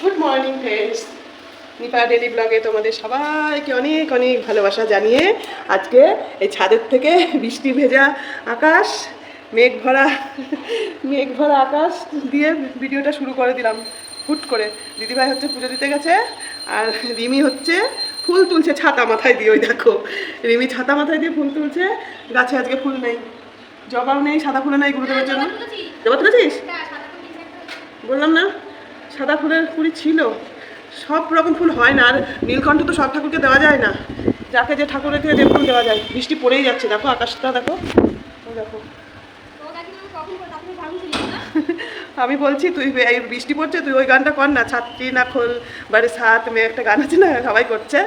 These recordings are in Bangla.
Good morning friends Nipa daily ব্লগে তোমাদের সবাইকে অনেক অনেক ভালোবাসা জানিয়ে আজকে এই ছাদের থেকে বৃষ্টি ভেজা আকাশ, মেঘ ভরা মেঘ ভরা আকাশ দিয়ে ভিডিওটা শুরু করে দিলাম। হুট করে। দিদিভাই হচ্ছে পুজো দিতে গেছে, আর রিমি হচ্ছে ফুল তুলছে ছাতা মাথায় দিয়ে, ওই দেখো। রিমি ছাতা মাথায় দিয়ে ফুল তুলছে, গাছে আজকে ফুল নেই। জবাও নেই, সাদা ফুলও নেই গুরুদেবের জন্য। জবা তুলেছিস? বললাম না। সাদা ফুলের কুড়ি ছিল, সব রকম ফুল হয় না, আর নীলকণ্ঠ তো সব ঠাকুরকে দেওয়া যায় না। যাকে যে ঠাকুরের থেকে যে ফুল দেওয়া যায়। বৃষ্টি পড়েই যাচ্ছে, দেখো আকাশটা, দেখো। দেখো। আমি বলছি, তুই এই বৃষ্টি পড়ছে, তুই ওই গানটা কর না। ছাত্রী না খোল, বাড়ি সাত, মেয়ে একটা গান আছে না, সবাই করছে।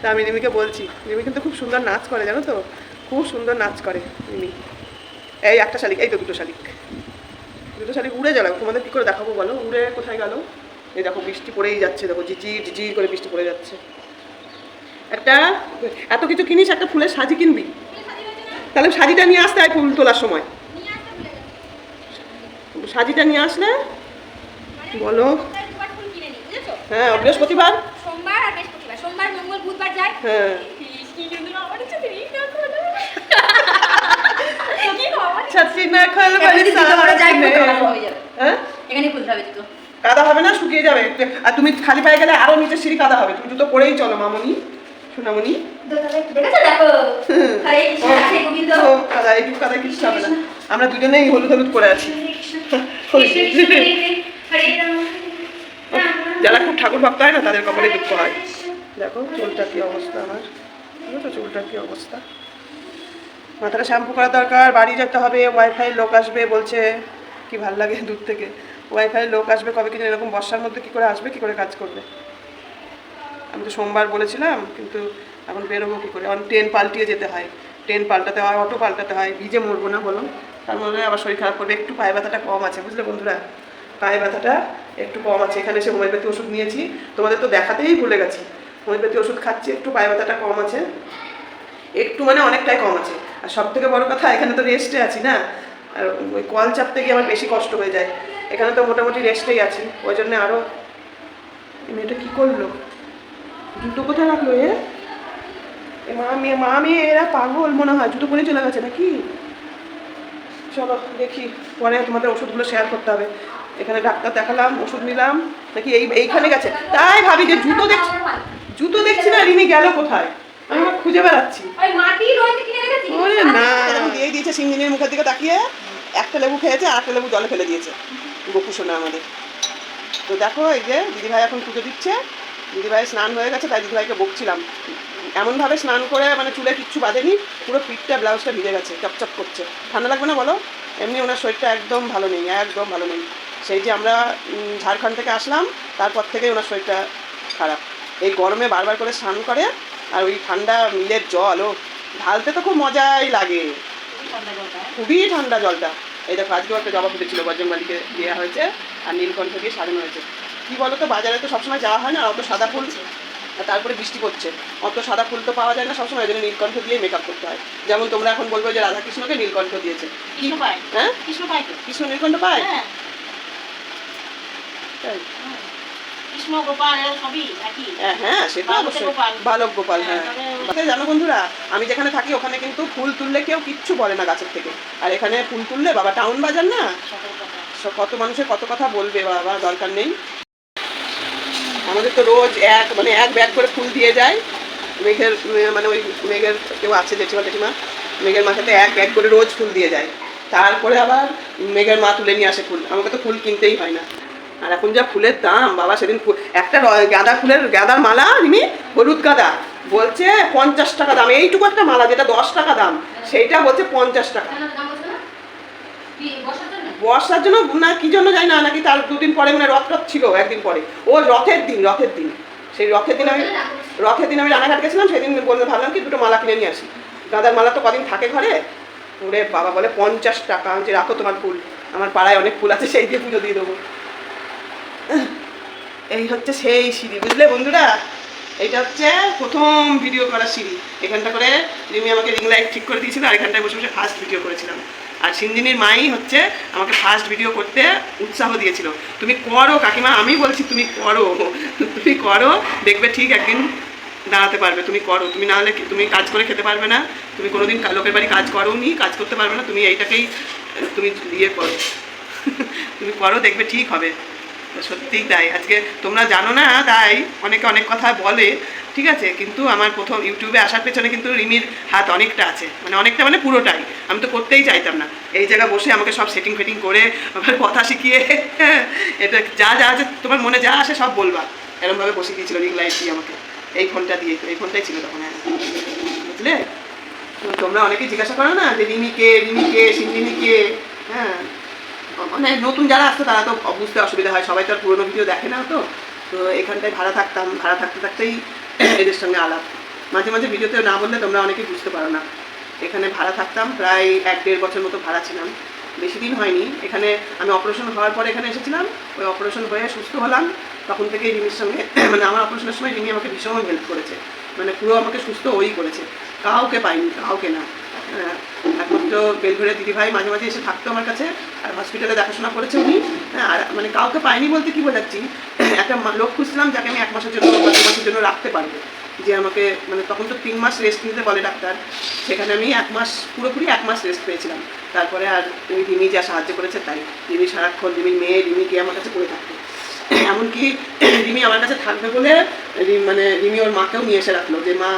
তা আমি রিমিকে বলছি, রিমি কিন্তু খুব সুন্দর নাচ করে, জানো তো? খুব সুন্দর নাচ করে, রিমি। এই একটা শালিক, এই তো দুটো শালিক। দুটো শালিক উড়ে গেল তোমাদের কী করে দেখাবো বলো? উড়ে কোথায় গেল? এই দেখো বৃষ্টি পড়েই যাচ্ছে। দেখো ঝিঝির ঝিঝির করে বৃষ্টি পড়ে যাচ্ছে। একটা এত কিছু কিনিস একটা ফুলের সাজি কিনবি? তাহলে সাজিটা নিয়ে আসতে হয় ফুল তোলার সময়। সাজিটা নিয়ে আসলে বলো। হ্যাঁ বৃহস্পতিবার। সোমবার আর বৃহস্পতিবার। সোমবার মঙ্গল বুধবার যায়। হ্যাঁ। ছাত্রী না খাল বাড়ি হ্যাঁ? এখানে খুলতে হবে জুতো কাদা হবে না শুকিয়ে যাবে। আর তুমি খালি পায়ে গেলে আরও নিচে সিঁড়ি কাদা হবে। তুমি জুতো পরেই চলো মামনি সোনামণি। দেখেছ? দেখো। হরে কৃষ্ণ রাধে গোবিন্দ। ও, কাদা কিছু হবে না। আমরা দুজনেই হলুদ হলুদ করে আছি। যারা খুব ঠাকুর ভক্ত হয় না তাদের কপালে দুঃখ হয়। দেখো চুলটা কি অবস্থা আমার? চুলটা কি অবস্থা? মাথাটা শ্যাম্পু করা দরকার, বাড়ি যেতে হবে ওয়াইফাই লোক আসবে বলছে, কি ভালো লাগে দূর থেকে। ওয়াইফাই লোক আসবে কবে কিনা এরকম বর্ষার মধ্যে কী করে আসবে, কী করে কাজ করবে? আমি তো সোমবার বলেছিলাম, কিন্তু এখন বেরোবো কী করে? অন ট্রেন পাল্টিয়ে যেতে হয়। ট্রেন পাল্টাতে হয়, অটো পাল্টাতে হয়, ভিজে মরবো না বলো তার মধ্যে আবার শরীর খারাপ করবে, একটু পায়ে ব্যথাটা কম আছে, বুঝলে বন্ধুরা? পায়ে ব্যথাটা একটু কম আছে। এখানে এসে হোমিওপ্যাথি ওষুধ নিয়েছি, তোমাদের তো দেখাতেই ভুলে গেছি। হোমিওপ্যাথি ওষুধ খাচ্ছি, একটু পায়ে ব্যথাটা কম আছে। একটু মানে অনেকটাই কম আছে। আর সব থেকে বড় কথা, এখানে তো রেস্টে আছি না? আর ওই কল চাপতে গিয়ে আমার বেশি কষ্ট হয়ে যায়। এখানে তো মোটামুটি রেস্টেই আছি। ওই জন্য আরও মেয়েটা কী করল? জুতো কোথায় রাখল এ? মা মেয়ে মা মেয়ে এরা পাগল মনে হয়। জুতো পরে চলে গেছে নাকি? চলো দেখি। পরে তোমাদের ওষুধগুলো শেয়ার করতে হবে। এখানে ডাক্তার দেখালাম, ওষুধ নিলাম। নাকি এই, এইখানে গেছে। তাই ভাবি যে জুতো দেখছি জুতো দেখছি না রিনি গেল কোথায়? আমি খুঁজে বেড়াচ্ছি। ওরে না। দিয়ে দিয়েছে সিঙ্গিনীর মুখের দিকে তাকিয়ে একটা লেবু খেয়েছে আর একটা লেবু জলে ফেলে দিয়েছে। গোপু সোনা আমাদের। তো দেখো এই যে দিদিভাই এখন পুজো দিচ্ছে। দিদিভাই স্নান হয়ে গেছে তাই দিদিভাইকে বকছিলাম। এমনভাবে স্নান করে মানে চুলে কিচ্ছু বাঁধেনি পুরো পিঠটা ব্লাউজটা ভিজে গেছে চপচপ করছে। ঠান্ডা লাগবে না বলো? এমনি ওনার শরীরটা একদম ভালো নেই একদম ভালো নেই। সেই যে আমরা ঝাড়খণ্ড থেকে আসলাম তারপর থেকে ওনার শরীরটা খারাপ। এই গরমে বারবার করে স্নান করে আর ওই ঠান্ডা মিলের জল ও ঢালতে তো খুব মজাই লাগে। খুবই ঠান্ডা জলটা। এই দেখো আজকেও একটা জবা ফুটেছিল বজ্রমালিকে দেওয়া হয়েছে আর নীলকণ্ঠ দিয়ে সাজানো হয়েছে। কি বলো তো বাজারে তো সবসময় যাওয়া হয় না অত সাদা ফুল আর তারপরে বৃষ্টি পড়ছে। অত সাদা ফুল তো পাওয়া যায় না সবসময় জন্য নীলকণ্ঠ দিয়ে মেকআপ করতে হয়। যেমন তোমরা এখন বলব যে রাধাকৃষ্ণকে নীলকণ্ঠ দিয়েছে। হ্যাঁ? কৃষ্ণ পায় কৃষ্ণ নীলকণ্ঠ পায়? হ্যাঁ। তাই? কৃষ্ণ গোপাল সবই হ্যাঁ হ্যাঁ সেটা অবশ্যই। বালক গোপাল হ্যাঁ জানো বন্ধুরা আমি যেখানে থাকি ওখানে কিন্তু ফুল তুললে কেউ কিচ্ছু বলে না গাছের থেকে। আর এখানে ফুল তুললে বাবা টাউন বাজার না? কত মানুষের কত কথা বলবে বাবা দরকার নেই। আমাদের তো রোজ এক মানে এক ব্যাগ করে ফুল দিয়ে যায়। মেঘের মানে ওই মেঘের কেউ আছে জেঠিমা জেঠিমা মেঘের মাথাতে এক ব্যাগ করে রোজ ফুল দিয়ে যায়। তারপরে আবার মেঘের মা তুলে নিয়ে আসে ফুল। আমাকে তো ফুল কিনতেই হয় না। আর এখন যা ফুলের দাম বাবা সেদিন ফুল একটা গাঁদা ফুলের গাঁদার মালা রিমি হলুদ গাঁদা। বলছে পঞ্চাশ টাকা দাম। এইটুকু একটা মালা যেটা দশ টাকা দাম সেইটা বলছে পঞ্চাশ টাকা। বর্ষার জন্য না? কি জন্য? যায় না নাকি তার দুদিন পরে মানে রথ রথ ছিল একদিন পরে। ও রথের দিন রথের দিন। সেই রথের দিন আমি রথের দিন আমি রানাঘাট গেছিলাম সেদিন বলতে ভাবলাম কি দুটো মালা কিনে নিয়ে আসি। গাঁদার মালা তো কদিন থাকে ঘরে। ওরে বাবা বলে পঞ্চাশ টাকা যে রাখো তোমার ফুল। আমার পাড়ায় অনেক ফুল আছে সেই দিয়ে পুজো দিয়ে দেবো। এই হচ্ছে সেই সিঁড়ি, বুঝলে বন্ধুরা? এইটা হচ্ছে প্রথম ভিডিও করা সিঁড়ি। এখানটা করে রিমি আমাকে রিং লাইট ঠিক করে দিয়েছিল, আর এখানটায় বসে বসে ফার্স্ট ভিডিও করেছিলাম। আর সিঞ্জিনির মাই হচ্ছে আমাকে ফার্স্ট ভিডিও করতে উৎসাহ দিয়েছিল। তুমি করো কাকিমা, আমি বলছি তুমি করো। তুমি করো, দেখবে ঠিক একদিন দাঁড়াতে পারবে। তুমি করো, তুমি না হলে তুমি কাজ করে খেতে পারবে না। তুমি কোনোদিন লোকের বাড়ি কাজ করো নি কাজ করতে পারবে না। তুমি এইটাকেই, তুমি ইয়ে করো। তুমি করো, দেখবে ঠিক হবে। সত্যিই তাই। আজকে তোমরা জানো না তাই অনেকে অনেক কথা বলে, ঠিক আছে? কিন্তু আমার প্রথম ইউটিউবে আসার পেছনে কিন্তু রিমির হাত অনেকটা আছে। মানে অনেকটা মানে পুরোটাই। আমি তো করতেই চাইতাম না। এই জায়গায় বসে আমাকে সব সেটিং ফেটিং করে আমার কথা শিখিয়ে, এটা যা যা আছে, তোমার মনে যা আসে সব বলবা। এরমভাবে বসে দিয়েছিল রিং লাইট দিয়ে আমাকে। এই ফোনটা দিয়ে এই ফোনটাই ছিল তখন হ্যাঁ। বুঝলে? তোমরা অনেকেই জিজ্ঞাসা করো না যে রিমিকে রিমিকে, সিন্দিনিকে হ্যাঁ? মানে নতুন যারা আসতো তারা তো বুঝতে অসুবিধা হয়। সবাই তো আর পুরোনো ভিডিও দেখে না তো। তো এখানটায় ভাড়া থাকতাম, ভাড়া থাকতে থাকতেই এদের সঙ্গে আলাপ। মাঝে মাঝে ভিডিওতে না বললে তোমরা অনেকেই বুঝতে পারো না। এখানে ভাড়া থাকতাম, প্রায় এক দেড় বছর মতো ভাড়া ছিলাম। বেশি দিন হয়নি। এখানে আমি অপারেশন হওয়ার পর এখানে এসেছিলাম। ওই অপারেশন হয়ে সুস্থ হলাম। তখন থেকেই রিমির সঙ্গে মানে আমার অপারেশনের সময় রিমি আমাকে ভীষণ হেল্প করেছে। মানে পুরো আমাকে সুস্থ ওই করেছে। কাউকে পাইনি, কাউকে না। একমাত্র বেলঘরে দিদিভাই মাঝে মাঝে এসে থাকতো আমার কাছে আর হসপিটালে দেখাশোনা করেছে উনি। হ্যাঁ, আর মানে কাউকে পাইনি বলতে কি বোঝাচ্ছি একটা লোক খুঁজছিলাম যাকে আমি এক মাসের জন্য দু মাসের জন্য রাখতে পারব। যে আমাকে মানে তখন তো তিন মাস রেস্ট নিতে বলে ডাক্তার সেখানে আমি এক মাস পুরোপুরি এক মাস রেস্ট পেয়েছিলাম। তারপরে আর ওই রিমি যা সাহায্য করেছে তাই। রিমি সারাক্ষণ রিমির মেয়ে রিমি গিয়ে আমার কাছে পড়ে থাকতো। এমনকি রিমি আমার কাছে থাকবে বলে মানে রিমি ওর মাকেও নিয়ে এসে রাখল যে, মা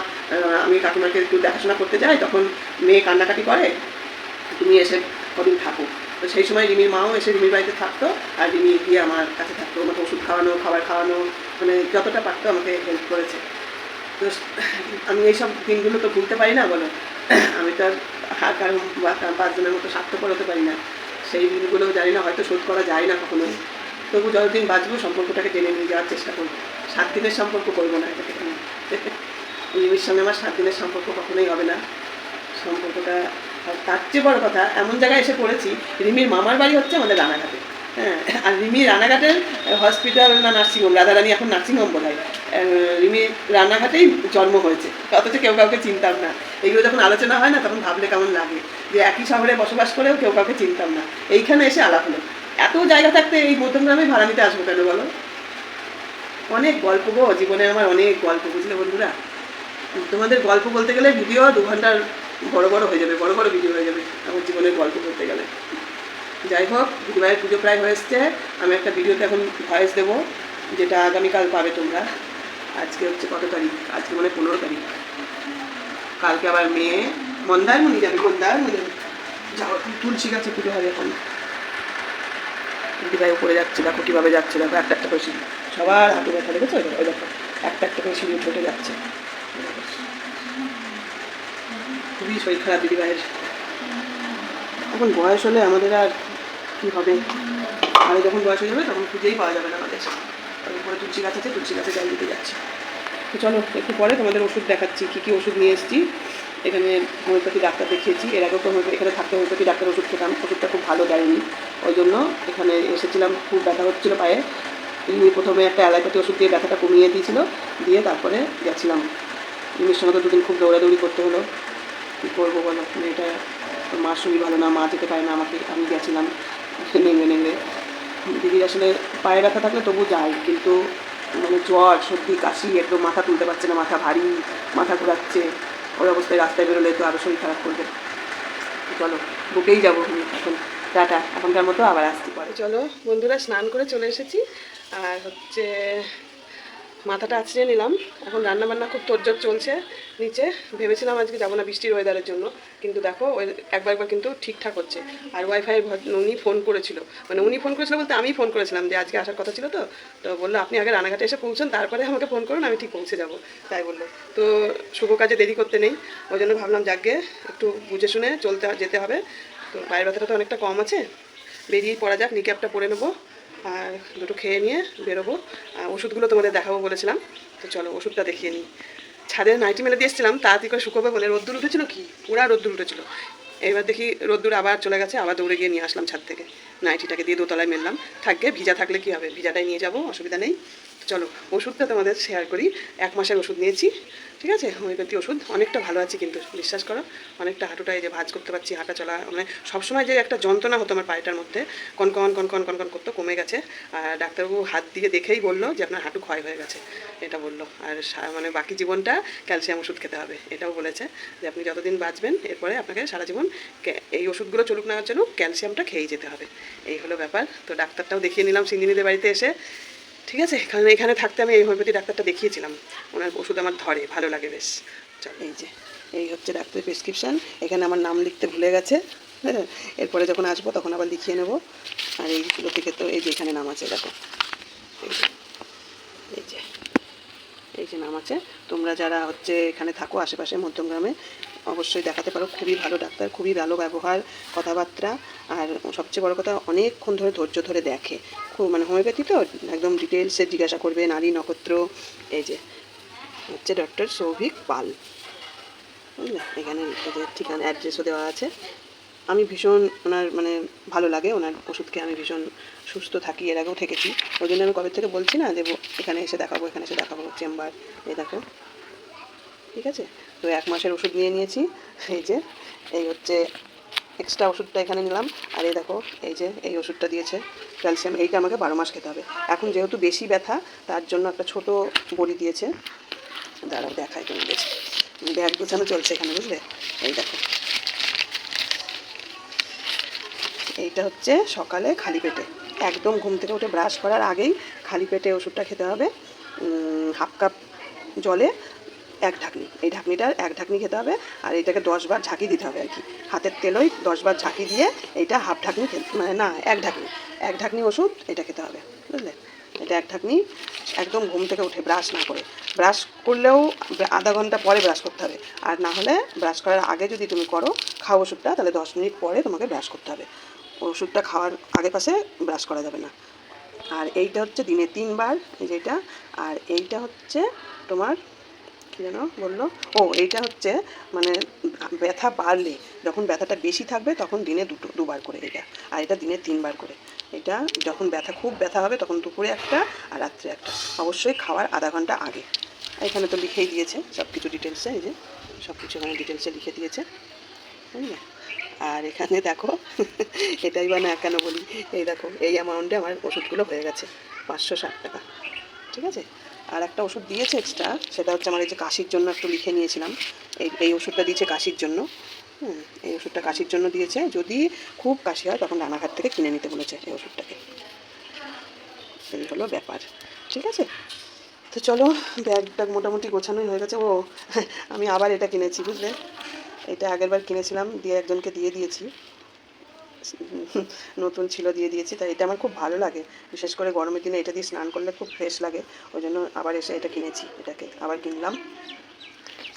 আমি কাকিমাকে একটু দেখাশোনা করতে যাই, তখন মেয়ে কান্নাকাটি করে, তুমি এসে কদিন থাকো। তো সেই সময় রিমির মাও এসে রিমির বাড়িতে থাকতো আর রিমি গিয়ে আমার কাছে থাকতো, আমাকে ওষুধ খাওয়ানো, খাবার খাওয়ানো মানে যতটা পারতো আমাকে হেল্প করেছে। তো আমি এইসব দিনগুলো তো ভুলতে পারি না বলো। আমি তো আর আর কারও বা কারও পাঁচজনের মতো স্বার্থপর হতে পারি না। সেই দিনগুলো জানি না হয়তো শোধ করা যায় না কখনোই। তবু যতদিন বাঁচবো সম্পর্কটাকে টেনে নিয়ে যাওয়ার চেষ্টা করব। সাত দিনের সম্পর্ক করব না এটাকে রিমির সঙ্গে আমার সাত দিনের সম্পর্ক কখনোই হবে না। সম্পর্কটা তার চেয়ে বড় কথা, এমন জায়গায় এসে পড়েছি, রিমির মামার বাড়ি হচ্ছে আমাদের রানাঘাটে। হ্যাঁ আর রিমি রানাঘাটের হসপিটাল না নার্সিংহোম রাধারানী এখন নার্সিংহোম বোধ হয় রিমি রানাঘাটেই জন্ম হয়েছে। অথচ কেউ কাউকে চিনতাম না। এগুলো যখন আলোচনা হয় না, তখন ভাবলে কেমন লাগে? যে একই শহরে বসবাস করেও কেউ কাউকে চিনতাম না। এইখানে এসে আলাপ হলো। এত জায়গা থাকতে এই মধ্যমগ্রামে ভাড়া নিতে আসব কেন বলো? অনেক গল্প গো, জীবনে আমার অনেক গল্প, বুঝলে বন্ধুরা? তোমাদের গল্প বলতে গেলে ভিডিও দু ঘণ্টার বড় বড় হয়ে যাবে, বড় বড় ভিডিও হয়ে যাবে আমার জীবনের গল্প বলতে গেলে। যাই হোক দিদিভাইয়ের পুজো প্রায় হয়ে এসছে, আমি একটা ভিডিওতে এখন ভয়েস দেবো, যেটা আগামীকাল পাবে তোমরা। আজকে হচ্ছে কত তারিখ? আজকে মানে পনেরো তারিখ। কালকে আবার মেয়ে, মন্দারমণি যাবে মন্দারমণি যাবে। যাও, তুলসী গাছে পুজো হবে এখন। দিদিভাই উপরে যাচ্ছে দেখো কীভাবে যাচ্ছে দেখো একটা একটা করে সিঁড়ি। সবার হাঁটু ব্যথা দেখেছ? ওই দেখো, একটা একটা করে সিঁড়ি উঠে যাচ্ছে। খুবই শরীর খারাপ দিদিভাইয়ের এখন বয়স হলে আমাদের আর কী হবে? আরে যখন বয়স হয়ে যাবে তখন খুঁজেই পাওয়া যাবে না আমাদের উপরে তুলসী গাছ আছে তুলসী গাছে জল দিতে যাচ্ছি। তো চলো একটু পরে তোমাদের ওষুধ দেখাচ্ছি কী কী ওষুধ নিয়ে এসেছি। এখানে হোমিওপ্যাথি ডাক্তার দেখিয়েছি। এর আগেও তো এখানে থাকতে হোমিওপ্যাথি ডাক্তার ওষুধ খেতাম। ওষুধটা খুব ভালো দেয়নি। ওই জন্য এখানে এসেছিলাম, খুব ব্যথা হচ্ছিল পায়ে। ইনি প্রথমে একটা অ্যালোপ্যাথি ওষুধ দিয়ে ব্যথাটা কমিয়ে দিয়েছিল। দিয়ে তারপরে গেছিলাম। ইনির সঙ্গে তো দুদিন খুব দৌড়াদৌড়ি করতে হলো। কী করব বলো? মেয়েটা মার শরীর ভালো না, মা যেতে পারে না আমাকে। আমি গেছিলাম নেমে নেমে দিদির আসলে পায়ে ব্যথা থাকলে তবু যাই কিন্তু মানে জ্বর, সর্দি, কাশি, একদম মাথা তুলতে পারছে না, মাথা ভারী, মাথা ঘোরাচ্ছে। ওর অবস্থায় রাস্তায় বেরোলে তো আরও শরীর খারাপ করবে। চলো, বুকেই যাব এখন। টাটা, এখনকার মতো আবার আসতে পারে। চলো, বন্ধুরা, স্নান করে চলে এসেছি। আর হচ্ছে মাথাটা আছড়ে নিলাম। এখন রান্না বান্না খুব তোরজোর চলছে নিচে। ভেবেছিলাম আজকে যাব না বৃষ্টির ওয়েদারের জন্য, কিন্তু দেখো একবার একবার কিন্তু ঠিকঠাক হচ্ছে। আর ওয়াইফাই উনি ফোন করেছিল। মানে উনি ফোন করেছিল বলতে আমি ফোন করেছিলাম যে আজকে আসার কথা ছিল তো। তো বলল, আপনি আগে রানাঘাটে এসে পৌঁছান, তারপরে আমাকে ফোন করুন, আমি ঠিক পৌঁছে যাব। তাই বলল। তো শুভ কাজে দেরি করতে নেই। ওই জন্য ভাবলাম, যাকে একটু বুঝে শুনে চলতে যেতে হবে। তো পায়ের ব্যথাটা তো অনেকটা কম আছে। বেরিয়ে পড়া যাক নিক্যাপটা পরে নেব। আর দুটো খেয়ে নিয়ে বেরোবো। ওষুধগুলো তোমাদের দেখাবো বলেছিলাম। তো চলো ওষুধটা দেখিয়ে নিই। ছাদের নাইটি মেলে দিয়ে এসেছিলাম তাড়াতাড়ি করে শুকোবে বলে রোদ্দুর উঠেছিল কি? পুরা রোদ্দুর উঠেছিল। এবার দেখি রোদ্দুর আবার চলে গেছে, আবার দৌড়ে গিয়ে নিয়ে আসলাম ছাদ থেকে। নাইটিটাকে দিয়ে দোতলায় মেললাম। থাকবে, ভিজা থাকলে কি হবে? ভিজাটাই নিয়ে যাব, অসুবিধা নেই। চলো, ওষুধটা তোমাদের শেয়ার করি। এক মাসের ওষুধ নিয়েছি, ঠিক আছে? হোমিওপ্যাথি ওষুধ, অনেকটা ভালো আছে কিন্তু, বিশ্বাস করো, অনেকটা হাঁটুটা এই যে ভাজ করতে পারছি, হাঁটা চলা মানে সবসময় যে একটা যন্ত্রণা হতো আমার পায়েটার মধ্যে, কনকন কনকন কনকন করতো, কমে গেছে। আর ডাক্তারবাবু হাত দিয়ে দেখেই বলল যে আপনার হাঁটু ক্ষয় হয়ে গেছে, এটা বলল। আর মানে বাকি জীবনটা ক্যালসিয়াম ওষুধ খেতে হবে, এটাও বলেছে যে আপনি যতদিন বাঁচবেন, এরপরে আপনাকে সারা জীবন এই ওষুধগুলো চলুক না চলুক ক্যালসিয়ামটা খেয়েই যেতে হবে। এই হলো ব্যাপার। তো ডাক্তারটাও দেখিয়ে নিলাম, সিন্দিনীদের বাড়িতে এসে। ঠিক আছে? কারণ এখানে থাকতে আমি এই হোমিওপ্যাথি ডাক্তারটা দেখিয়েছিলাম। ওনার ওষুধ আমার ধরে, ভালো লাগে বেশ। চল। এই যে, এই হচ্ছে ডাক্তারের প্রেসক্রিপশান এখানে আমার নাম লিখতে ভুলে গেছে হ্যাঁ? এরপরে যখন আসব তখন আবার লিখিয়ে নেব। আর এইগুলো থেকে তো এই যে এখানে নাম আছে, দেখো। এই এই যে নাম আছে, তোমরা যারা হচ্ছে এখানে থাকো আশেপাশে মধ্যমগ্রামে, অবশ্যই দেখাতে পারো। খুবই ভালো ডাক্তার, খুবই ভালো ব্যবহার, কথাবার্তা, আর সবচেয়ে বড় কথা, অনেকক্ষণ ধরে ধৈর্য ধরে দেখে। খুব মানে হোমিওপ্যাথি তো, একদম ডিটেলসে জিজ্ঞাসা করবে, নারী নক্ষত্র, এই যে, হচ্ছে ডক্টর সৌভিক পাল। বুঝলে এখানে ঠিকানা অ্যাড্রেসও দেওয়া আছে। আমি ভীষণ ওনার মানে ভালো লাগে, ওনার ওষুধকে আমি ভীষণ সুস্থ থাকি, এর আগেও থেকেছি। ওই জন্য আমি কবে থেকে বলছি না যে এখানে এসে দেখাবো, এখানে এসে দেখাবো চেম্বার, এই দেখো। ঠিক আছে? তো এক মাসের ওষুধ নিয়ে নিয়েছি, এই যে, এই হচ্ছে এক্সট্রা ওষুধটা এখানে নিলাম, আর এই দেখো, এই যে, এই ওষুধটা দিয়েছে ক্যালসিয়াম এইটা আমাকে বারো মাস খেতে হবে। এখন যেহেতু বেশি ব্যথা, তার জন্য একটা ছোট বড়ি দিয়েছে। দাঁড়াও, দেখাই তুমি বেশ ব্যাগ গোছানো চলছে এখানে, বুঝলে? এই দেখো। এইটা হচ্ছে সকালে খালি পেটে। একদম ঘুম থেকে উঠে ব্রাশ করার আগেই খালি পেটে ওষুধটা খেতে হবে। হাফ কাপ জলে এক ঢাকনি। এই ঢাকনিটার এক ঢাকনি খেতে হবে আর এইটাকে দশ বার ঝাঁকি দিতে হবে আর কি। হাতের তেলই দশ বার ঝাঁকি দিয়ে এইটা হাফ ঢাকনি মানে না, এক ঢাকনি। এক ঢাকনি ওষুধ, এটা খেতে হবে, বুঝলে? এটা এক ঢাকনি, একদম ঘুম থেকে উঠে ব্রাশ না করে। ব্রাশ করলেও আধা ঘণ্টা পরে ব্রাশ করতে হবে। আর না হলে ব্রাশ করার আগে যদি তুমি করো, খাও ওষুধটা, তাহলে দশ মিনিট পরে তোমাকে ব্রাশ করতে হবে। ওষুধটা খাওয়ার আগে পাশে ব্রাশ করা যাবে না। আর এইটা হচ্ছে দিনে তিনবার, এই যেটা আর এইটা হচ্ছে তোমার, কী যেন বলল? ও, এইটা হচ্ছে মানে ব্যথা বাড়লে, যখন ব্যথাটা বেশি থাকবে তখন দিনে দুটো, দুবার করে এটা আর এটা দিনে তিনবার করে। এটা যখন ব্যথা, খুব ব্যথা হবে তখন দুপুরে একটা আর রাত্রে একটা। অবশ্যই খাওয়ার আধা ঘণ্টা আগে। এখানে তো লিখেই দিয়েছে সব কিছু ডিটেলসে এই যে সব কিছু এখানে ডিটেলসে লিখে দিয়েছে। বুঝলে আর এখানে দেখো, এটাই বা না কেন বলি? এই দেখো, এই অ্যামাউন্টে আমার ওষুধগুলো হয়ে গেছে, পাঁচশো ষাট টাকা। ঠিক আছে? আর একটা ওষুধ দিয়েছে এক্সট্রা সেটা হচ্ছে আমার এই যে কাশির জন্য একটু লিখে নিয়েছিলাম। এই এই ওষুধটা দিয়েছে কাশির জন্য। হুম, এই ওষুধটা কাশির জন্য দিয়েছে। যদি খুব কাশি হয়, তখন রানাঘাট থেকে কিনে নিতে বলেছে এই ওষুধটাকে। এই হলো ব্যাপার। ঠিক আছে? তো চলো ব্যাগ মোটামুটি গোছানোই হয়ে গেছে। ও, আমি আবার এটা কিনেছি, বুঝলে? এটা আগেরবার কিনেছিলাম, দিয়ে একজনকে দিয়ে দিয়েছি। নতুন ছিল, দিয়ে দিয়েছি, তাই এটা আমার খুব ভালো লাগে। বিশেষ করে গরমের দিনে এটা দিয়ে স্নান করলে খুব ফ্রেশ লাগে। ওই জন্য আবার এসে এটা কিনেছি, এটাকে আবার কিনলাম।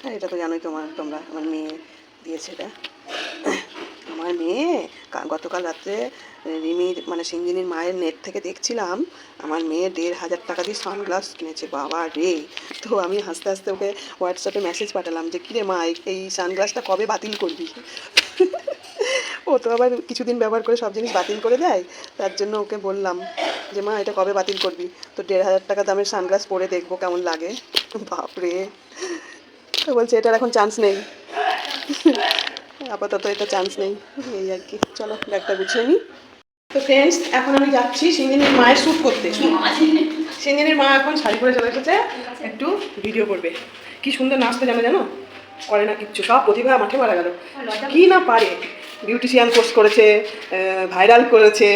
হ্যাঁ এটা তো জানোই তোমার, তোমরা, আমার মেয়ে দিয়েছে এটা। আমার মেয়ে গতকাল রাত্রে রিমির মানে সিঞ্জিনীর মায়ের নেট থেকে দেখছিলাম, আমার মেয়ে দেড় হাজার টাকা দিয়ে সানগ্লাস কিনেছে, বাবা রে। তো আমি হাসতে হাসতে ওকে হোয়াটসঅ্যাপে মেসেজ পাঠালাম যে, কিরে মা, এই সানগ্লাসটা কবে বাতিল করবি? ও তো আবার কিছুদিন ব্যবহার করে সব জিনিস বাতিল করে দেয়, তার জন্য ওকে বললাম যে, মা, এটা কবে বাতিল করবি? তো দেড় হাজার টাকা দামের সানগ্লাস পরে দেখব কেমন লাগে। বাপরে। তো বলছে, এটার এখন চান্স নেই। আপাতত এটা চান্স নেই। এই আর কি। চলো ব্যাগটা গুছিয়ে নিই তো ফ্রেন্ডস এখন আমি যাচ্ছি সিঞ্জিনীর মায়ের শ্যুট করতে। সিঞ্জিনীর মা এখন শাড়ি পরে চলে এসেছে। একটু ভিডিও করবে। কি সুন্দর নাচতে জানে জানো? করে না কিচ্ছু সব প্রতিভা মাঠে মারা গেল। কি না পারে? বিউটিশিয়ান কোর্স করেছে ভাইরাল করেছে।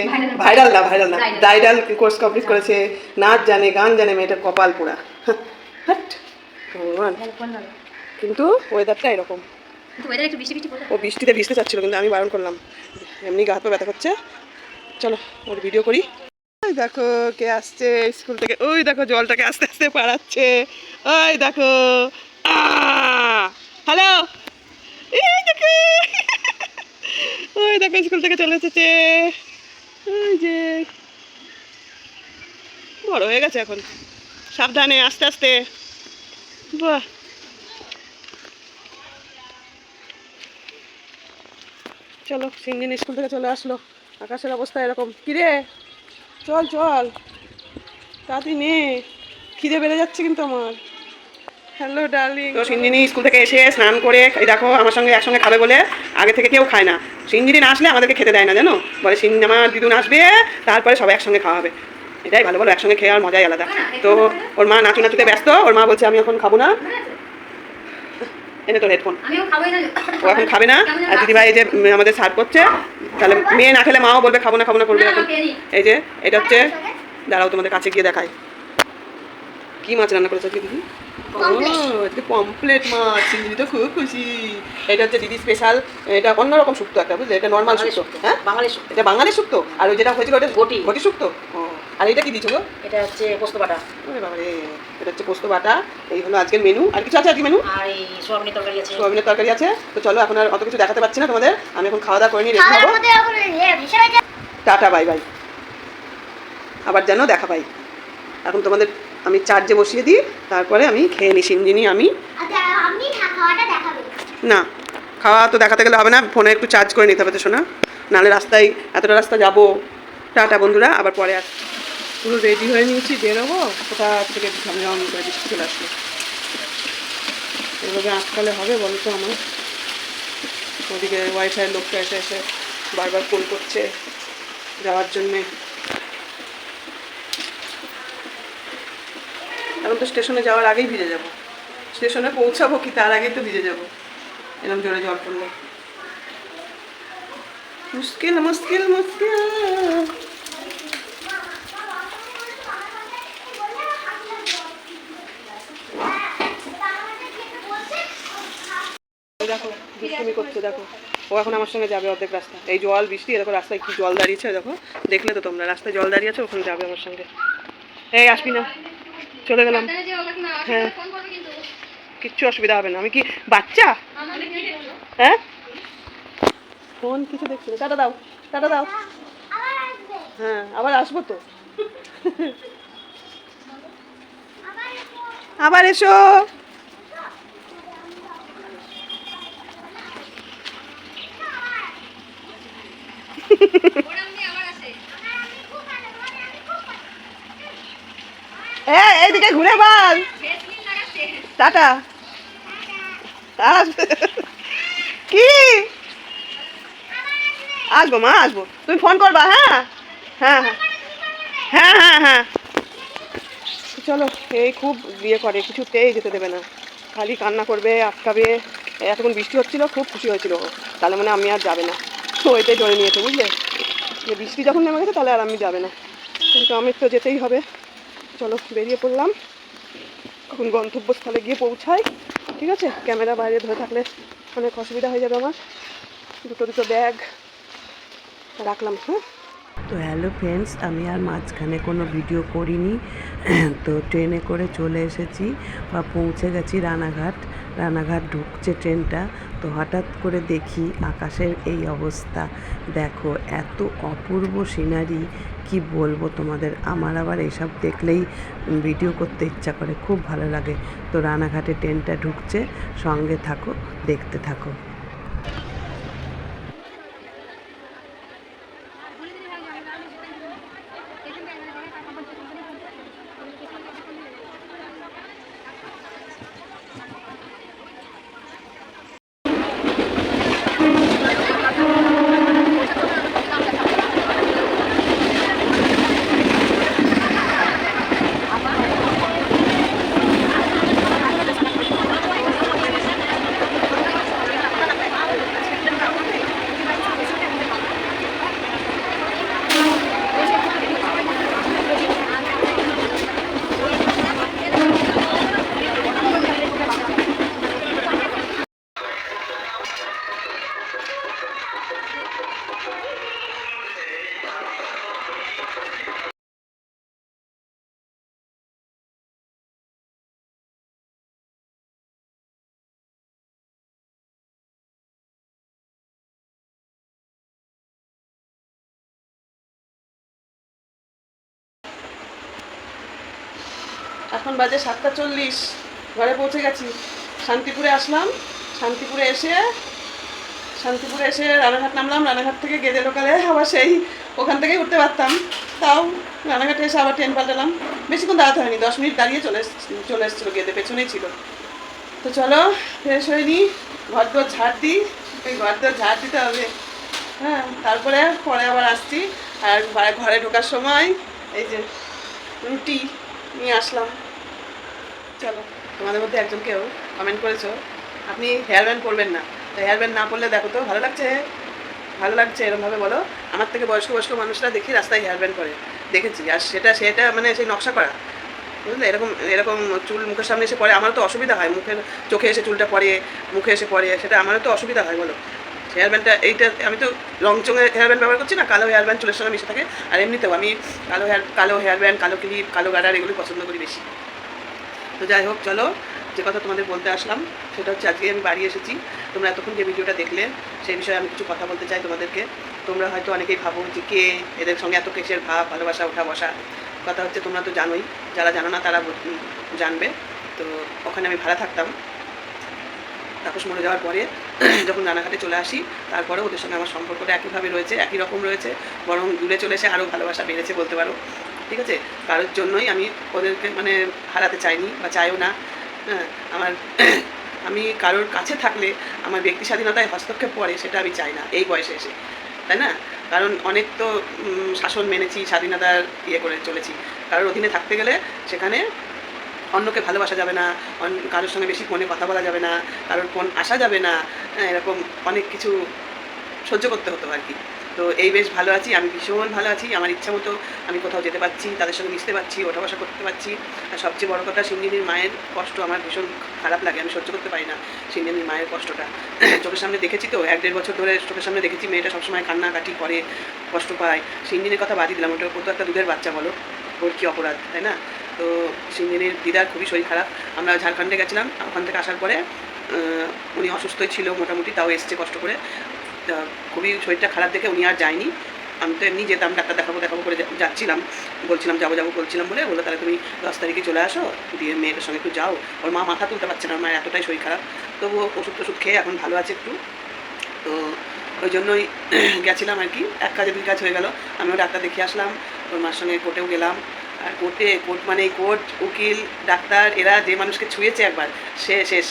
ভাইরাল না ভাইরাল না ব্রাইডাল কোর্স কমপ্লিট করেছে। নাচ জানে গান জানে মেয়েটার কপাল পোড়া হাট, ভগবান। কিন্তু ওয়েদারটা এরকম। ও বৃষ্টিতে ভিজতে চাচ্ছিল, কিন্তু আমি বারণ করলাম। এমনি গা হাত ব্যথা করছে। চলো, ওর ভিডিও করি। ওই দেখো, কে আসছে স্কুল থেকে। ওই দেখো, জলটাকে আস্তে আস্তে পাড়াচ্ছে। ওই দেখো। হ্যালো ওই দেখো, স্কুল থেকে চলে এসেছে। ওই যে। বড় হয়ে গেছে এখন। সাবধানে, আস্তে আস্তে। বাহ! চলো সিনদিন স্কুল থেকে চলে আসলো। আকাশের অবস্থা এরকম। কিরে? চল চল। তাড়াতাড়ি নে। খিদে বেড়ে যাচ্ছে কিন্তু আমার। Hello, darling. তো সিঞ্জিনি স্কুল থেকে এসে স্নান করে, এই দেখো, আমার সঙ্গে একসঙ্গে খাবে বলে আগে থেকে কেউ খায় না। সিঞ্জিনি না আসলে আমাদেরকে খেতে দেয় না, জানো? বলে সিঞ্জি আমার দিদুন আসবে, তারপরে সবাই একসঙ্গে খাওয়া হবে। এটাই ভালো বলো, একসঙ্গে খেয়ে আর মজাই আলাদা। তো ওর মা নাচু নাচুতে ব্যস্ত, ওর মা বলছে, আমি এখন খাব না। এনে তোর হেডফোন ও এখন খাবে না? আর দিদিভাই এই যে আমাদের সার্ভ করছে। তাহলে মেয়ে না খেলে মাও বলবে খাব না খাব না করবে এখন। এই যে এটা হচ্ছে দাঁড়াও তোমাদের কাছে গিয়ে দেখায় কি মাছ রান্না করেছে দিদি? আজকে পমপ্লেট মাছ চিংড়ি তো খুব খুশি। এটা হচ্ছে দিদি স্পেশাল এটা অন্যরকম শুক্তো একটা বুঝলে? এটা নর্মাল শুক্তো হ্যাঁ? বাঙালি শুক্তো। এটা বাঙালি শুক্তো? আর ওই যেটা হয়েছিল ওটা ঘটি। ঘটি শুক্তো? আর এটা কি দিয়েছ গো? এটা হচ্ছে পোস্ত বাটা। ওরে বাবা রে এটা হচ্ছে পোস্ত বাটা। এই হলো আজকের মেনু আর কিছু আছে আজকে মেনু আর এই সোয়াবিনের তরকারি আছে। সোয়াবিনের তরকারি আছে। তো চলো এখন আর অত কিছু দেখাতে পারছি না তোমাদের। আমি এখন খাওয়া দাওয়া করে নিয়ে রেখে দেবো টাটা বাই বাই। আবার যেন দেখা পাই। এখন তোমাদের আমি চার্জে বসিয়ে দিই তারপরে আমি খেয়ে নিই। সিঞ্জিনি আমি। আচ্ছা না খাওয়া তো দেখাতে গেলে হবে না ফোনে একটু চার্জ করে নিতে হবে তো শোনা নাহলে রাস্তায় এতটা রাস্তা যাব। টাটা বন্ধুরা আবার পরে আস পুরো রেডি হয়ে নিয়েছি বেরোবো। কোথা থেকে ঝমঝম করে বৃষ্টি চলে আসলো এভাবে আটকালে হবে বলো তো আমার। ওদিকে ওয়াইফাই লোকটা এসে এসে বারবার ফোন করছে। যাওয়ার জন্যে। এখন তো স্টেশনে যাওয়ার আগেই ভিজে যাব। স্টেশনে পৌঁছাবো কি তার আগেই তো ভিজে যাব। এরকম জোরে জল পড়লে। মুশকিল মুশকিল মুশকিল। দেখো, দুষ্টুমি করছে, দেখো। ও এখন আমার সঙ্গে যাবে অর্ধেক রাস্তা। এই জল, বৃষ্টি, এরকম রাস্তায় কি জল দাঁড়িয়েছে, দেখো। দেখলে তো তোমরা। রাস্তায় জল দাঁড়িয়ে আছে, ওখানে যাবে আমার সঙ্গে। এই, আসবি না। চলে গেলাম। হ্যাঁ। কিচ্ছু অসুবিধা হবে না। আমি কি বাচ্চা? হ্যাঁ? ফোন কিছু দেখছি না। টাটা দাও টাটা দাও। হ্যাঁ আবার আসব তো। আবার এসো এ এইদিকে ঘুরে বল। টাটা। কি? আসব মা, আসব। তুমি ফোন করবা হ্যাঁ? হ্যাঁ হ্যাঁ। হ্যাঁ হ্যাঁ হ্যাঁ। চলো এই খুব বিয়ে করে কিছুতেই যেতে দেবে না। খালি কান্না করবে, আটকাবে। এতক্ষণ বৃষ্টি হচ্ছিল, খুব খুশি হয়েছিল তাহলে মানে আমি আর যাবে না। তো এটাই ধরে নিয়েছে, বুঝলে? বৃষ্টি যখন নেমে গেছে, তাহলে আর আমি যাবে না। কিন্তু আমি তো যেতেই হবে। চলো বেরিয়ে পড়লাম। এখন গন্তব্যস্থলে গিয়ে পৌঁছাই, ঠিক আছে? ক্যামেরা বাইরে ধরে থাকলে অনেক অসুবিধা হয়ে যাবে আমার। দুটো দুটো ব্যাগ রাখলাম হ্যাঁ? তো হ্যালো ফ্রেন্ডস, আমি আর মাঝখানে কোনো ভিডিও করিনি। তো ট্রেনে করে চলে এসেছি বা পৌঁছে গেছি রানাঘাট। রানাঘাট ঢুকছে ট্রেনটা। তো হঠাৎ করে দেখি আকাশের এই অবস্থা। দেখো, এত অপূর্ব সিনারি কি বলব তোমাদের? আমার আবার এসব দেখলেই ভিডিও করতে ইচ্ছা করে, খুব ভালো লাগে। তো রানাঘাটে ট্রেনটা ঢুকছে, সঙ্গে থাকো, দেখতে থাকো। বাজে সাতটা চল্লিশ। ঘরে পৌঁছে গেছি। শান্তিপুরে আসলাম। শান্তিপুরে এসে শান্তিপুরে এসে রানাঘাট নামলাম। রানাঘাট থেকে গেদে লোকালে আবার সেই ওখান থেকেই উঠতে পারতাম। তাও রানাঘাটে এসে আবার ট্রেন পাল্টালাম। বেশিক্ষণ দাঁড়াতে হয়নি। দশ মিনিট দাঁড়িয়ে চলে চলে এসেছিল গেদে পেছনেই ছিল। তো চলো, ফ্রেশ হয়ে নি। ঘর দর ঝাড় দিই। ওই ঘর দর ঝাড় দিতে হবে। হ্যাঁ তারপরে, পরে আবার আসছি। আর ঘরে ঢোকার সময় এই যে রুটি নিয়ে আসলাম। চলো, তোমাদের মধ্যে একজন কেউ কমেন্ট করেছ। আপনি হেয়ার ব্যান্ড করবেন না। তো হেয়ার ব্যান্ড না পরলে দেখো তো ভালো লাগছে। ভালো লাগছে, এরমভাবে বলো। আমার থেকে বয়স্ক বয়স্ক মানুষরা দেখি রাস্তায় হেয়ার ব্যান্ড করে। দেখেছি। আর সেটা সেটা মানে সেই নকশা করা। বুঝলে? এরকম এরকম চুল মুখের সামনে এসে পড়ে, আমারও তো অসুবিধা হয়। মুখের, চোখে এসে চুলটা পড়ে, মুখে এসে পড়ে, সেটা আমারও তো অসুবিধা হয়, বলো। হেয়ার ব্যান্ডটা এইটা আমি তো রং চঙের হেয়ার ব্যান্ড ব্যবহার করছি না, কালো হেয়ার ব্যান্ড চুলের সঙ্গে মিশে থাকে। আর এমনিতেও আমি কালো হেয়ার কালো হেয়ার ব্যান্ড কালো ক্লিপ, কালো গাডার এগুলি পছন্দ করি বেশি। তো যাই হোক, চলো যে কথা তোমাদের বলতে আসলাম, সেটা হচ্ছে আজকে আমি বাড়ি এসেছি। তোমরা এতক্ষণ যে ভিডিওটা দেখলে, সেই বিষয়ে আমি কিছু কথা বলতে চাই তোমাদেরকে। তোমরা হয়তো অনেকেই ভাবো যে কে এদের সঙ্গে এত কেসের ভাব, ভালোবাসা ওঠা বসা? কথা হচ্ছে তোমরা তো জানোই, যারা জানো না তারা জানবে। তো ওখানে আমি ভাড়া থাকতাম। তাপস মরে যাওয়ার পরে যখন রানাঘাটে চলে আসি তারপরে ওদের সঙ্গে আমার সম্পর্কটা একইভাবে রয়েছে, একই রকম রয়েছে, বরং দূরে চলে এসে আরও ভালোবাসা বেড়েছে বলতে পারো। ঠিক আছে? কারোর জন্যই আমি ওদেরকে মানে হারাতে চাইনি বা চাইও না। হ্যাঁ আমার আমি কারোর কাছে থাকলে আমার ব্যক্তি স্বাধীনতায় হস্তক্ষেপ পড়ে সেটা আমি চাই না এই বয়সে এসে। তাই না? কারণ অনেক তো শাসন মেনেছি স্বাধীনতার ইয়ে করে চলেছি। কারোর অধীনে থাকতে গেলে সেখানে অন্যকে ভালোবাসা যাবে না কারোর সঙ্গে বেশি ফোনে কথা বলা যাবে না কারোর ফোন আসা যাবে না হ্যাঁ, এরকম অনেক কিছু সহ্য করতে হতো আর কি। তো এই বেশ ভালো আছি, আমি ভীষণ ভালো আছি। আমার ইচ্ছা মতো আমি কোথাও যেতে পারছি, তাদের সঙ্গে মিশতে পারছি, ওঠা বসা করতে পারছি। আর সবচেয়ে বড় কথা সিন্দিনীর মায়ের কষ্ট আমার ভীষণ খারাপ লাগে, আমি সহ্য করতে পারি না সিন্দিনীর মায়ের কষ্টটা। চোখের সামনে দেখেছি তো, এক দেড় বছর ধরে চোখের সামনে দেখেছি মেয়েটা সবসময় কান্নাকাটি করে, কষ্ট পায়। সিন্দিনীর কথা বাদই দিলাম ওটা ও তো একটা দুধের বাচ্চা বলো, ওর কী অপরাধ, তাই না? তো সিন্দিনীর দিদার খুবই শরীর খারাপ, আমরা ঝাড়খণ্ডে গেছিলাম, ওখান থেকে আসার পরে উনি অসুস্থই ছিল মোটামুটি, তাও এসছে কষ্ট করে। খুবই শরীরটা খারাপ দেখে উনি আর যায়নি। আমি তো এমনি যেতাম, ডাক্তার দেখাবো দেখাবো করে যাচ্ছিলাম। বলছিলাম, যাব যাব, বলছিলাম বলে, বলল, তাহলে তুমি দশ তারিখে চলে আসো, দিয়ে মেয়েটার সঙ্গে একটু যাও। ওর মা মাথা তুলতে পারছে না মায়ের এতটাই শরীর খারাপ। তবুও ওষুধ টষুধ খেয়ে এখন ভালো আছে একটু। তো ওই জন্যই গেছিলাম আর কি। এক কাজে দুই কাজ হয়ে গেল। আমিও ডাক্তার দেখিয়ে আসলাম, ওর মার সঙ্গে কোর্টেও গেলাম। আর কোর্টে, কোর্ট মানে কোর্ট, উকিল, ডাক্তার, এরা যে মানুষকে ছুঁয়েছে একবার, সে শেষ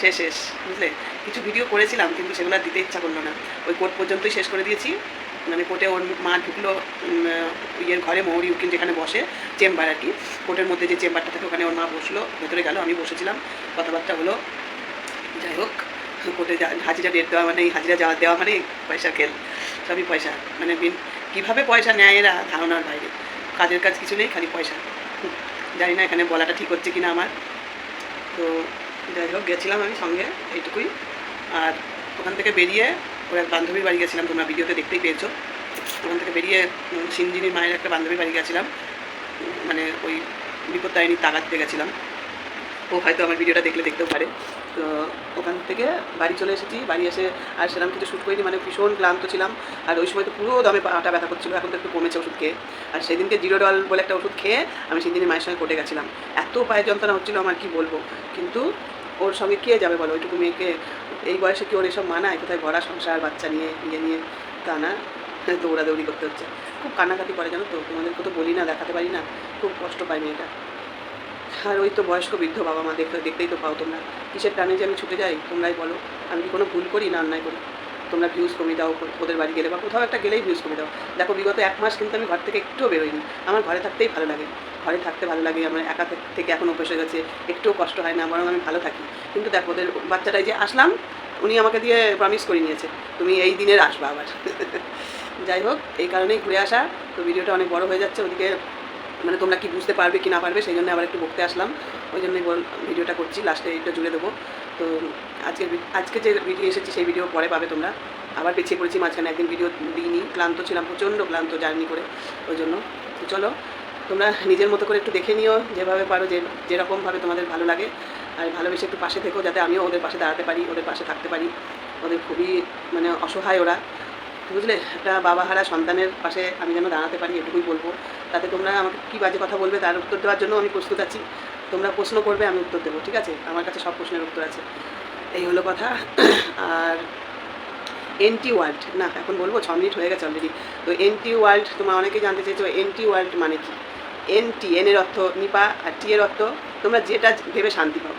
সে শেষ, বুঝলে? কিছু ভিডিও করেছিলাম, কিন্তু সেগুলো দিতে ইচ্ছা করল না। ওই কোর্ট পর্যন্তই শেষ করে দিয়েছি। মানে কোর্টে ওর মা ঢুকলো ইয়ের ঘরে, মৌরি উকিল যেখানে বসে, চেম্বার আর কি। কোর্টের মধ্যে যে চেম্বারটা থাকে, ওখানে ওর মা বসল, ভেতরে গেল, আমি বসেছিলাম। কথাবার্তা হলো, যাই হোক কোর্টে হাজিরা ডেট দেওয়া মানে হাজিরা যাওয়া দেওয়া মানে পয়সা খেল। সবই পয়সা। মানে কীভাবে পয়সা নেয় এরা, ধারণার বাইরে। কাজের কাজ কিছু নেই, খালি পয়সা। জানি না এখানে বলাটা ঠিক হচ্ছে কিনা আমার। তো যাই হোক, গেছিলাম আমি সঙ্গে, এইটুকুই। আর ওখান থেকে বেরিয়ে ওর এক বান্ধবীর বাড়ি গেছিলাম তোমরা ভিডিওতে দেখতেই পেয়েছ। ওখান থেকে বেরিয়ে উম, সিঞ্জিনীর মায়ের একটা বান্ধবীর বাড়ি গেছিলাম। মানে ওই বিপত্তায়নী তাগাতে গেছিলাম। ও হয়তো আমার ভিডিওটা দেখলে দেখতেও পারে। তো ওখান থেকে বাড়ি চলে এসেছি। বাড়ি এসে আর সেরকম কিছু শ্যুট করিনি মানে ভীষণ ক্লান্ত ছিলাম। আর ওই সময় তো পুরো দমে পাটা ব্যথা করছিল এখন তো একটু কমেছে ওষুধ খেয়ে আর সেদিনকে জিরো ডল বলে একটা ওষুধ খেয়ে আমি সেদিনই মায়ের সঙ্গে কোর্টে গেছিলাম। এত পায়ে যন্ত্রণা হচ্ছিল আমার কি বলব? কিন্তু ওর সঙ্গে কে যাবে বলো? ওইটুকু মেয়েকে এই বয়সে কি ওর এসব মানায়? কোথায় ভরা সংসার, বাচ্চা নিয়ে ইয়ে নিয়ে তা না দৌড়াদৌড়ি করতে হচ্ছে। খুব কান্নাকাটি করে জানো তো? তোমাদেরকে তো বলি না, দেখাতে পারি না। খুব কষ্ট পায় মেয়েটা। আর ওই তো বয়স্ক বৃদ্ধ বাবা মা দেখতে, দেখতেই তো পাও তোমরা। কিসের টানে যে আমি ছুটে যাই? তোমরাই বলো। আমি কি কোনো ভুল করি না অন্যায় করি? তোমরা ভিউজ কমিয়ে দাও ওদের বাড়ি গেলে বা কোথাও একটা গেলেই ভিউজ কমিয়ে দাও। দেখো, বিগত এক মাস কিন্তু আমি ঘর থেকে একটুও বেরোইনি। আমার ঘরে থাকতেই ভালো লাগে। ঘরে থাকতে ভালো লাগে, আমার একা থাক- এখন অভ্যেস হয়ে গেছে, একটুও কষ্ট হয় না, বরং আমি ভালো থাকি। কিন্তু দেখো, ওদের বাচ্চাটাই যে আসলাম, উনি আমাকে দিয়ে প্রমিস করে নিয়েছে, তুমি এই দিনের আসবা আবার। যাই হোক, এই কারণেই ঘুরে আসা। তো ভিডিওটা অনেক বড় হয়ে যাচ্ছে, ওদিকে মানে তোমরা কি বুঝতে পারবে, কি না পারবে, সেই জন্য আবার একটু বকতে আসলাম। ওই জন্যই ভিডিওটা করছি, লাস্টে এইটা জুড়ে দেবো। তো আজকের আজকে যে ভিডিও এসেছি, সেই ভিডিও পরে পাবে তোমরা। আবার পিছিয়ে পড়েছি মাঝখানে, একদিন ভিডিও দিইনি। ক্লান্ত ছিলাম, প্রচণ্ড ক্লান্ত জার্নি করে, ওই জন্য। চলো, তোমরা নিজের মতো করে একটু দেখে নিও, যেভাবে পারো, যে, যেরকমভাবে তোমাদের ভালো লাগে। আর ভালোবেসে একটু পাশে থেকো, যাতে আমিও ওদের পাশে দাঁড়াতে পারি, ওদের পাশে থাকতে পারি। ওদের খুবই মানে অসহায় ওরা। বুঝলে? একটা বাবা হারা সন্তানের পাশে আমি যেন দাঁড়াতে পারি, এটুকুই বলব। তাতে তোমরা আমাকে কী বাজে কথা বলবে, তার উত্তর দেওয়ার জন্য আমি প্রস্তুত আছি। তোমরা প্রশ্ন করবে, আমি উত্তর দেবো, ঠিক আছে? আমার কাছে সব প্রশ্নের উত্তর আছে। এই হলো কথা। আর এনটি ওয়ার্ল্ড না, এখন বলব ছ মিনিট হয়ে গেছে অলরেডি তো এনটি ওয়ার্ল্ড তোমরা অনেকেই জানতে চেয়েছো এনটি ওয়ার্ল্ড মানে কি? এন টি এন এর অর্থ নিপা আর টি এর অর্থ তোমরা যেটা ভেবে শান্তি পাও।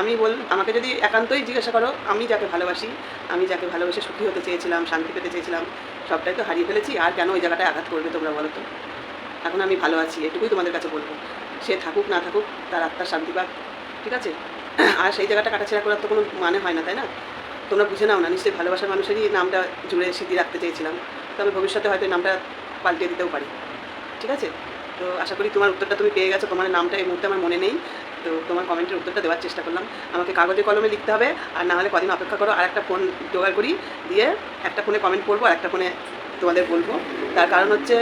আমি বল, আমাকে যদি একান্তই জিজ্ঞাসা করো, আমি যাকে ভালোবাসি, আমি যাকে ভালোবেসে সুখী হতে চেয়েছিলাম, শান্তি পেতে চেয়েছিলাম, সবটাই তো হারিয়ে ফেলেছি। আর কেন ওই জায়গাটায় আঘাত করবে তোমরা বলো তো? এখন আমি ভালো আছি, এটুকুই তোমাদের কাছে বলব। সে থাকুক, না থাকুক, তার আত্মার শান্তি পাক, ঠিক আছে? আর সেই জায়গাটা কাটাছেড়া করার তো কোনো মানে হয় না, তাই না? তোমরা বুঝে নাও না, নিশ্চয়ই ভালোবাসার মানুষেরই নামটা জুড়ে স্মৃতি রাখতে চেয়েছিলাম। তবে ভবিষ্যতে হয়তো নামটা পাল্টে দিতেও পারি, ঠিক আছে? তো আশা করি তোমার উত্তরটা তুমি পেয়ে গেছো, তোমার নামটা এই মুহূর্তে আমার মনে নেই। তো তোমার কমেন্টের উত্তরটা দেওয়ার চেষ্টা করলাম। আমাকে কাগজে কলমে লিখতে হবে, আর না হলে কদিন অপেক্ষা করো আর একটা ফোন জোগাড় করি, দিয়ে একটা ফোনে কমেন্ট করব আর একটা ফোনে তোমাদের বলব। তার কারণ হচ্ছে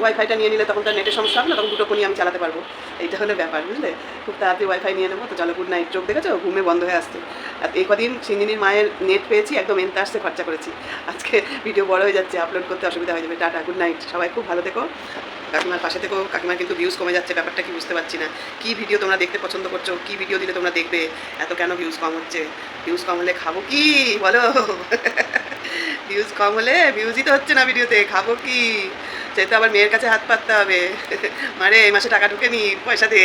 ওয়াইফাইটা নিয়ে নিলে তখন তার নেটের সমস্যা হবে না, তখন দুটো ফোনই আমি চালাতে পারব। এইটা হলো ব্যাপার, বুঝলে? খুব তাড়াতাড়ি ওয়াইফাই নিয়ে নেব, তো চলো গুড নাইট চোখ দেখেছ? ঘুমে বন্ধ হয়ে আসছে। আর এই কদিন সিঞ্জিনির মায়ের নেট পেয়েছি, একদম এনতে আসতে খরচা করেছি। আজকে ভিডিও বড় হয়ে যাচ্ছে আপলোড করতে অসুবিধা হয়ে যাবে। টাটা গুড নাইট সবাই খুব ভালো থেকো। কাকিমার পাশে থেকেও কাকিমার কিন্তু ভিউজ কমে যাচ্ছে, ব্যাপারটা কি বুঝতে পারছি না। কি ভিডিও তোমরা দেখতে পছন্দ করছ? কি ভিডিও দিলে তোমরা দেখবে? এত কেন ভিউজ কম হচ্ছে? ভিউজ কম হলে খাব কি? বলো। ভিউজ কম হলে ভিউজই তো হচ্ছে না ভিডিওতে খাব কি? যেহেতু আবার মেয়ের কাছে হাত পাততে হবে। মারে, এই মাসে টাকা ঢুকে নি, পয়সা দে।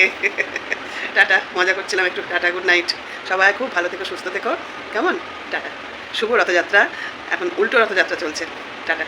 টাটা, মজা করছিলাম একটু। টাটা গুড নাইট সবাই খুব ভালো থেকো, সুস্থ থেকো। কেমন? টাটা। শুভ রথযাত্রা। এখন উল্টো রথযাত্রা চলছে। টাটা।